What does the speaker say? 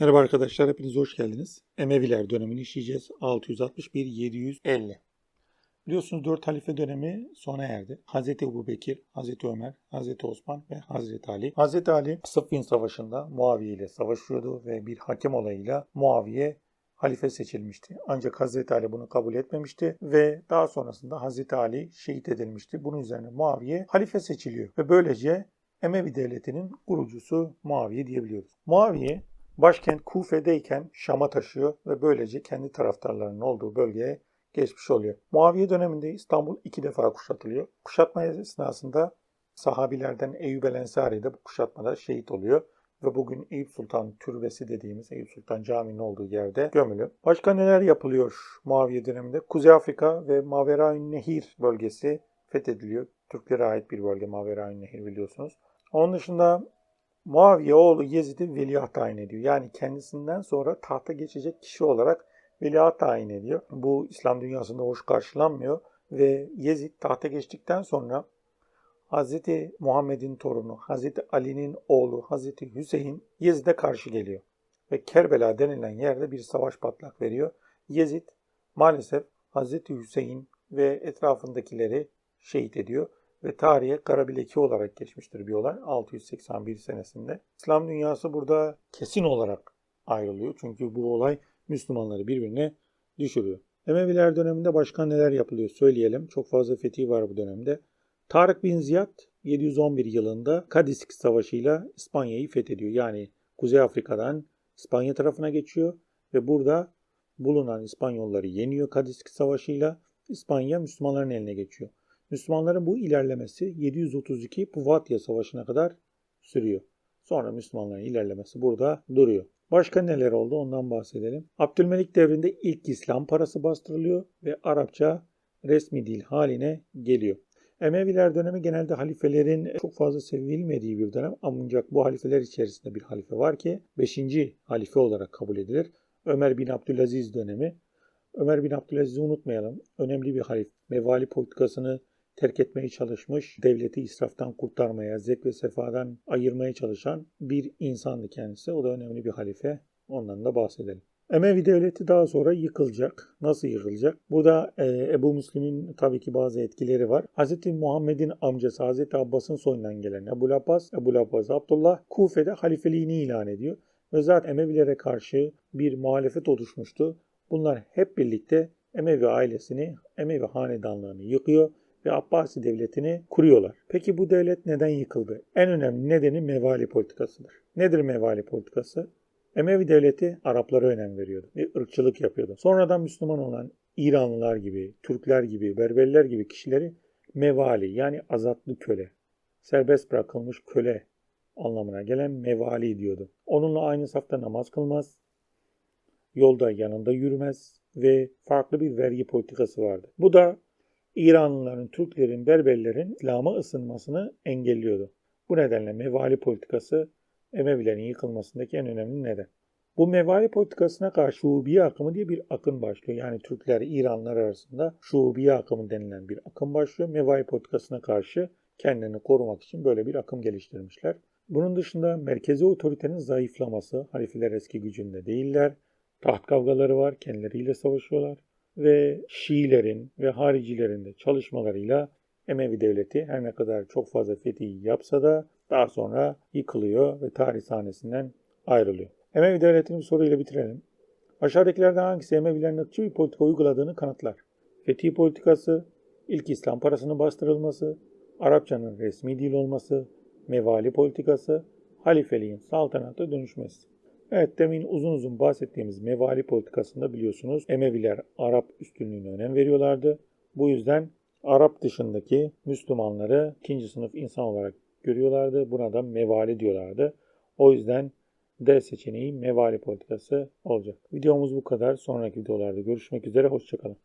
Merhaba arkadaşlar, hepiniz hoş geldiniz. Emeviler dönemini işleyeceğiz. 661-750. Biliyorsunuz 4 halife dönemi sona erdi. Hazreti Ebu Bekir, Hazreti Ömer, Hazreti Osman ve Hazreti Ali. Hazreti Ali Sıffin Savaşı'nda Muaviye ile savaşıyordu ve bir hakem olayıyla Muaviye halife seçilmişti. Ancak Hazreti Ali bunu kabul etmemişti ve daha sonrasında Hazreti Ali şehit edilmişti. Bunun üzerine Muaviye halife seçiliyor ve böylece Emevi devletinin kurucusu Muaviye diyebiliyoruz. Muaviye başkent Kufe'deyken Şam'a taşıyor ve böylece kendi taraftarlarının olduğu bölgeye geçmiş oluyor. Muaviye döneminde İstanbul iki defa kuşatılıyor. Kuşatma esnasında sahabilerden Eyyub el Ensari de bu kuşatmada şehit oluyor ve bugün Eyüp Sultan Türbesi dediğimiz Eyüp Sultan Camii'nin olduğu yerde gömülü. Başka neler yapılıyor Muaviye döneminde? Kuzey Afrika ve Maveraün Nehir bölgesi fethediliyor. Türklere ait bir bölge Maveraün Nehir biliyorsunuz. Onun dışında Muaviye oğlu Yezid'i veliaht tayin ediyor. Yani kendisinden sonra tahta geçecek kişi olarak veliaht tayin ediyor. Bu İslam dünyasında hoş karşılanmıyor ve Yezid tahta geçtikten sonra Hz. Muhammed'in torunu, Hz. Ali'nin oğlu Hz. Hüseyin Yezid'e karşı geliyor. Ve Kerbela denilen yerde bir savaş patlak veriyor. Yezid maalesef Hz. Hüseyin ve etrafındakileri şehit ediyor ve tarihe kara bir leke olarak geçmiştir bir olay 681 senesinde. İslam dünyası burada kesin olarak ayrılıyor. Çünkü bu olay Müslümanları birbirine düşürüyor. Emeviler döneminde başka neler yapılıyor söyleyelim. Çok fazla fethi var bu dönemde. Tarık bin Ziyad 711 yılında Kadisk Savaşı'yla İspanya'yı fethediyor. Yani Kuzey Afrika'dan İspanya tarafına geçiyor ve burada bulunan İspanyolları yeniyor Kadisk Savaşı'yla. İspanya Müslümanların eline geçiyor. Müslümanların bu ilerlemesi 732 Puvatya Savaşı'na kadar sürüyor. Sonra Müslümanların ilerlemesi burada duruyor. Başka neler oldu ondan bahsedelim. Abdülmelik devrinde ilk İslam parası bastırılıyor ve Arapça resmi dil haline geliyor. Emeviler dönemi genelde halifelerin çok fazla sevilmediği bir dönem ancak bu halifeler içerisinde bir halife var ki 5. halife olarak kabul edilir. Ömer bin Abdülaziz dönemi. Ömer bin Abdülaziz'i unutmayalım. Önemli bir halife. Mevali politikasını terk etmeye çalışmış, devleti israftan kurtarmaya, zevk ve sefadan ayırmaya çalışan bir insandı kendisi. O da önemli bir halife. Ondan da bahsedelim. Emevi devleti daha sonra yıkılacak. Nasıl yıkılacak? Burada e, Ebu Müslim'in tabii ki bazı etkileri var. Hz. Muhammed'in amcası Hz. Abbas'ın soyundan gelen Ebu Abbas, Ebu Abbas Abdullah Kufe'de halifeliğini ilan ediyor. Ve zaten Emevilere karşı bir muhalefet oluşmuştu. Bunlar hep birlikte Emevi ailesini, Emevi hanedanlığını yıkıyor ve Abbasi devletini kuruyorlar. Peki bu devlet neden yıkıldı? En önemli nedeni mevali politikasıdır. Nedir mevali politikası? Emevi devleti Araplara önem veriyordu ve ırkçılık yapıyordu. Sonradan Müslüman olan İranlılar gibi, Türkler gibi, Berberler gibi kişileri mevali yani azatlı köle, serbest bırakılmış köle anlamına gelen mevali diyordu. Onunla aynı safta namaz kılmaz, yolda yanında yürümez ve farklı bir vergi politikası vardı. Bu da İranlıların, Türklerin, Berberlerin İslam'a ısınmasını engelliyordu. Bu nedenle mevali politikası Emevilerin yıkılmasındaki en önemli neden. Bu mevali politikasına karşı Şubiye akımı diye bir akım başlıyor. Yani Türkler, İranlılar arasında Şubiye akımı denilen bir akım başlıyor. Mevali politikasına karşı kendini korumak için böyle bir akım geliştirmişler. Bunun dışında merkezi otoritenin zayıflaması, halifeler eski gücünde değiller. Taht kavgaları var, kendileriyle savaşıyorlar ve Şiilerin ve haricilerin de çalışmalarıyla Emevi devleti her ne kadar çok fazla fethi yapsa da daha sonra yıkılıyor ve tarih sahnesinden ayrılıyor. Emevi devletini bir soruyla bitirelim. Aşağıdakilerden hangisi Emevilerin ırkçı bir politika uyguladığını kanıtlar? Fethi politikası, ilk İslam parasının bastırılması, Arapçanın resmi dil olması, mevali politikası, halifeliğin saltanata dönüşmesi. Evet demin uzun uzun bahsettiğimiz mevali politikasında biliyorsunuz Emeviler Arap üstünlüğüne önem veriyorlardı. Bu yüzden Arap dışındaki Müslümanları ikinci sınıf insan olarak görüyorlardı. Buna da mevali diyorlardı. O yüzden D seçeneği mevali politikası olacak. Videomuz bu kadar. Sonraki videolarda görüşmek üzere. Hoşçakalın.